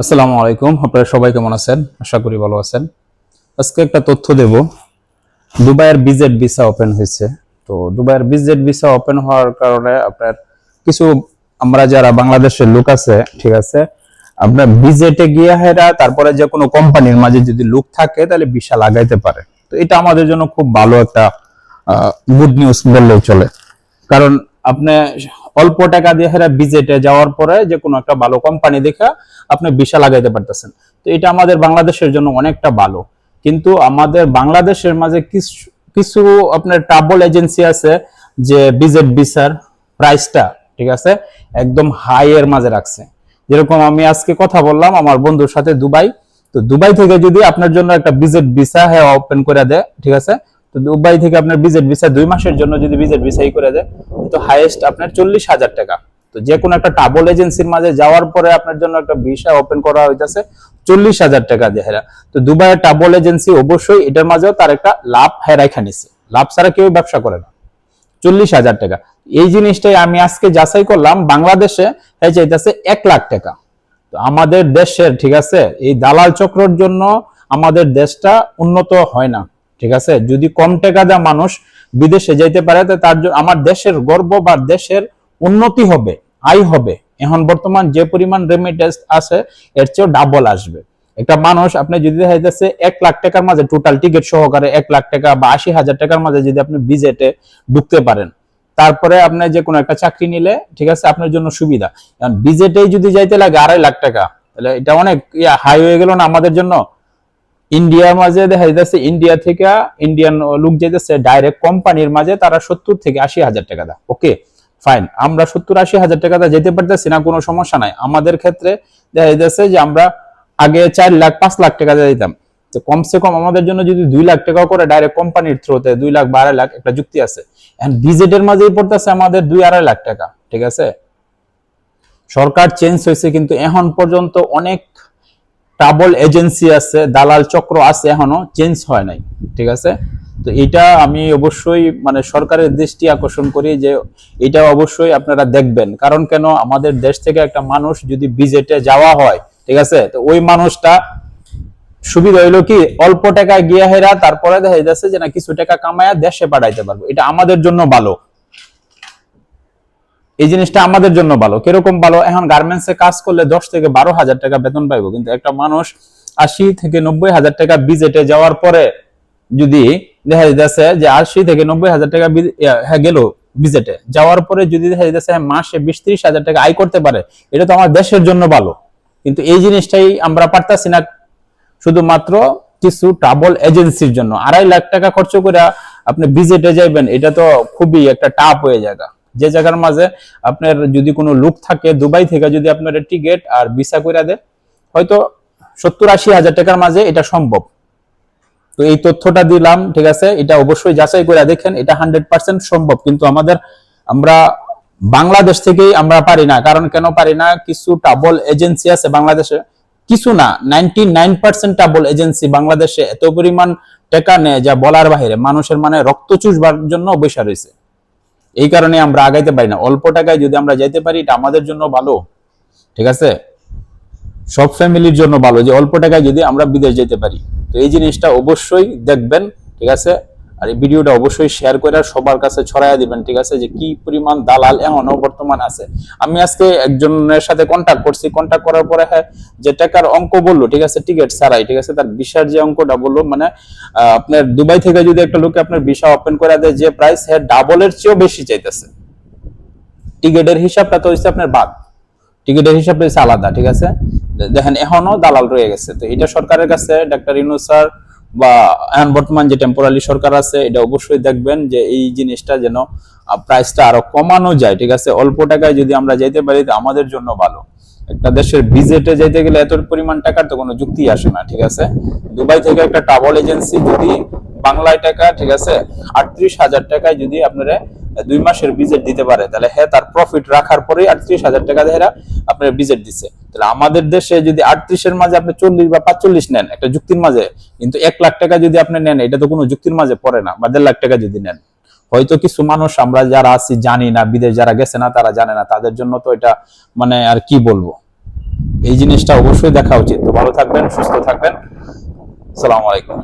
আসসালামু আলাইকুম। আপনারা সবাই কেমন আছেন? আশা করি ভালো আছেন। আজকে একটা তথ্য দেব। দুবাইয়ের বিজেট ভিসা ওপেন হয়েছে। তো দুবাইয়ের বিজেট ভিসা ওপেন হওয়ার কারণে আপনার কিছু, আমরা যারা বাংলাদেশের লোক আছে, ঠিক আছে, আপনার বিজেটে গিয়ে হেরা, তারপরে যে কোনো কোম্পানির মাঝে যদি লোক থাকে, তাহলে ভিসা লাগাইতে পারে। তো এটা আমাদের জন্য খুব ভালো একটা গুড নিউজ বললেই চলে। কারণ আপনি অল্প টাকা দিয়ে হেরা বিজেটে যাওয়ার পরে যে কোনো একটা ভালো কোম্পানি দেখে আপনি ভিসা লাগাইতে পারতেছেন। তো এটা আমাদের বাংলাদেশের জন্য অনেকটা ভালো। কিন্তু আমাদের বাংলাদেশের মাঝে কিছু কিছু আপনার ট্রাভেল এজেন্সি আছে যে বিজেট বিসার প্রাইসটা ঠিক আছে, একদম হাই এর মাঝে রাখছে। যেরকম আমি আজকে কথা বললাম আমার বন্ধুর সাথে দুবাই। তো দুবাই থেকে যদি আপনার জন্য একটা বিজেট ভিসা হ্যাঁ ওপেন করে দেয়, ঠিক আছে তো দুবাই থেকে আপনার বিজেট ভিসা দুই মাসের জন্য যদি বিজেট ভিসাই করে দেয়, তো হাইয়েস্ট আপনার চল্লিশ হাজার টাকা। তো যে কোনো একটা ট্রাভেল এজেন্সির মাঝে যাওয়ার পরে আপনার জন্য একটা ভিসা ওপেন করা হইতাছে চল্লিশ হাজার টাকা দিয়ে হেরা। তো দুবাইয়ের ট্রাভেল এজেন্সি অবশ্যই এটার মাঝেও তার একটা লাভ হেরাইখা নিছে লাভ ছাড়া কেউ ব্যবসা করে না। চল্লিশ হাজার টাকা। এই জিনিসটাই আমি আজকে যাচাই করলাম, বাংলাদেশে হয়ে চাইতেছে এক লাখ টাকা। তো আমাদের দেশের, ঠিক আছে, এই দালাল চক্রর জন্য আমাদের দেশটা উন্নত হয় না। ঠিক আছে? যদি কম টাকা দেওয়া মানুষ বিদেশে যাইতে পারে তার আমার দেশের গর্ব বা দেশের উন্নতি হবে, আয় হবে। এখন বর্তমান যে পরিমাণ রেমিটেন্স আছে, এর চেয়েও ডাবল আসবে। একটা মানুষ, আপনি যদি দেখা যাচ্ছে এক লাখ টাকার মাঝে টোটাল টিকিট সহকারে এক লাখ টাকা বা আশি হাজার টাকার মাঝে যদি আপনি বিজেটে ঢুকতে পারেন, তারপরে আপনি যে কোনো একটা চাকরি নিলে, ঠিক আছে, আপনার জন্য সুবিধা। বিজেটেই যদি যাইতে লাগে আড়াই লাখ টাকা, তাহলে এটা অনেক হাই হয়ে গেল না আমাদের জন্য? ইন্ডিয়ার মাঝে দেখা যাচ্ছে ইন্ডিয়া থেকে ইন্ডিয়ান লোক যেতেছে ডাইরেক্ট কোম্পানির মাঝে তারা সত্তর থেকে আশি হাজার টাকা দেয়। ওকে ফাইন আমরা সত্তর আশি হাজার টাকা দিয়ে, যেতে পারতেছি না, কোনো সমস্যা নাই। আমাদের ক্ষেত্রে দেখা যাচ্ছে যে আমরা আগে চার লাখ, পাঁচ লাখ টাকা দিতাম। তো কমসে কম আমাদের জন্য যদি দুই লাখ টাকাও করে ডাইরেক্ট কোম্পানির থ্রুতে দুই লাখ বা আড়াই লাখ একটা যুক্তি আছে। এখন বিজেটের মাঝেই পড়তেছে আমাদের দুই আড়াই লাখ টাকা, ঠিক আছে? সরকার চেঞ্জ হয়েছে কিন্তু এখন পর্যন্ত অনেক ট্রাভেল এজেন্সি আছে, দালাল চক্র আছে এখনও চেঞ্জ হয় নাই, ঠিক আছে? তো এটা আমি অবশ্যই মানে সরকারের দৃষ্টি আকর্ষণ করি যে এটা অবশ্যই আপনারা দেখবেন। কারণ কেন? আমাদের দেশ থেকে একটা মানুষ যদি বিজেটে যাওয়া হয়, ঠিক আছে? তো ওই মানুষটা সুবিধা হইল কি? অল্প টাকা গিয়া হেরা, তারপরে দেখা যাচ্ছে যে না কিছু টাকা কামায়া দেশে পাঠাইতে পারব। এটা আমাদের জন্য ভালো। এই জিনিসটা আমাদের জন্য ভালো। কীরকম ভালো? এখন গার্মেন্টসে কাজ করলে দশ থেকে বারো হাজার টাকা বেতন পাইবো। কিন্তু একটা মানুষ আশি থেকে নব্বই হাজার টাকা বিজেটে যাওয়ার পরে যদি দেখা যাচ্ছে যে আশি থেকে নব্বই হাজার টাকা হ্যাঁ গেল বিজেটে যাওয়ার পরে যদি দেখা যাচ্ছে মাসে বিশ ত্রিশ হাজার টাকা আয় করতে পারে, এটা তো আমার দেশের জন্য ভালো। কিন্তু এই জিনিসটাই আমরা পারতাছি না। শুধুমাত্র কিছু ট্রাভেল এজেন্সির জন্য। আড়াই লাখ টাকা খরচ করে আপনি ভিজিটে যাইবেন, এটা তো খুবই একটা টাপ হয়ে জায়গা যে জায়গার মাঝে আপনার যদি কোনো লোক থাকে দুবাই থেকে যদি আপনার টিকিট আর ভিসা করে দেয়, হয়তো সত্তর আশি হাজার টাকার মাঝে এটা সম্ভব। তো এই তথ্যটা দিলাম, ঠিক আছে? এটা অবশ্যই যাচাই করে দেখেন, এটা হান্ড্রেড পার্সেন্ট সম্ভব। কিন্তু আমাদের, আমরা বাংলাদেশ থেকেই আমরা পারি না। কারণ কেন পারি না? কিছু ট্রাভেল এজেন্সি আছে বাংলাদেশে। কিছু না ninety nine percent travel agency বাংলাদেশে এত পরিমাণ টাকা নেয় যা বলার বাইরে মানুষের মানে রক্ত চুষবার জন্য বৈশা রয়েছে। এই কারণে আমরা আগাইতে পারি না। অল্প টাকায় যদি আমরা যাইতে পারি, এটা আমাদের জন্য ভালো। ঠিক আছে? সব ফ্যামিলির জন্য ভালো। যে অল্প টাকায় যদি আমরা বিদেশ যেতে পারি। তো এই জিনিসটা অবশ্যই দেখবেন। ঠিক আছে? আর এই ভিডিওটা অবশ্যই শেয়ার করে সবার কাছে ছড়াইয়া দিবেন, ঠিক আছে? যে কি পরিমাণ দালাল এখনও বর্তমান আছে। আমি আজকে একজনের সাথে কন্ট্যাক্ট করছি। কন্ট্যাক্ট করার পরে হ্যাঁ যে টাকার অঙ্ক বলল, ঠিক আছে? টিকিট ছাড়াই, ঠিক আছে? তার বিশার যে অঙ্কটা বলল মানে আপনার দুবাই থেকে যদি একটা লোকে আপনার ভিসা ওপেন করে দেয়, যে প্রাইস হ্যাঁ ডাবলের চেয়েও বেশি চাইতেছে। টিকিটের হিসাবটা তো হচ্ছে আপনার বাদ। টিকিটের হিসাব রয়েছে আলাদা, ঠিক আছে? দেখেন, এখনও দালাল রয়ে গেছে। তো এটা সরকারের কাছে, ডাক্তার ইনু স্যার বা এখন বর্তমান যে টেম্পোরারি সরকার আছে, এটা অবশ্যই দেখবেন যে এই জিনিসটা যেন প্রাইসটা আরও কমানো যায়, ঠিক আছে? অল্প টাকায় যদি আমরা যাইতে পারি আমাদের জন্য ভালো। একটা দেশের বিজেটে যাইতে গেলে এত পরিমাণ টাকার তো কোনো যুক্তি আসে না, ঠিক আছে? দুবাই থেকে একটা ট্রাভেল এজেন্সি যদি বাংলায় টাকা, ঠিক আছে? আটত্রিশ হাজার টাকায় যদি আপনারা দুই মাসের বিজেট দিতে পারে, তাহলে হ্যাঁ তার প্রফিট রাখার পরে আটত্রিশ হাজার টাকা দেহেরা আপনার ভিজিট দিচ্ছে তাহলে আমাদের দেশে যদি আটত্রিশের মাঝে আপনি চল্লিশ বা পাঁচচল্লিশ নেন, একটা যুক্তির মাঝে, কিন্তু এক লাখ টাকা যদি আপনি নেন, এটা তো কোনো যুক্তির মাঝে পড়ে না, বা দেড় লাখ টাকা যদি নেন। হয়তো কিছু মানুষ আমরা যারা আছি, জানি না, বিদেশ যারা গেছে না, তারা জানে না, তাদের জন্য তো এটা মানে আর কি বলব? এই জিনিসটা অবশ্যই দেখা উচিত। তো ভালো থাকবেন, সুস্থ থাকবেন। আসসালামু আলাইকুম।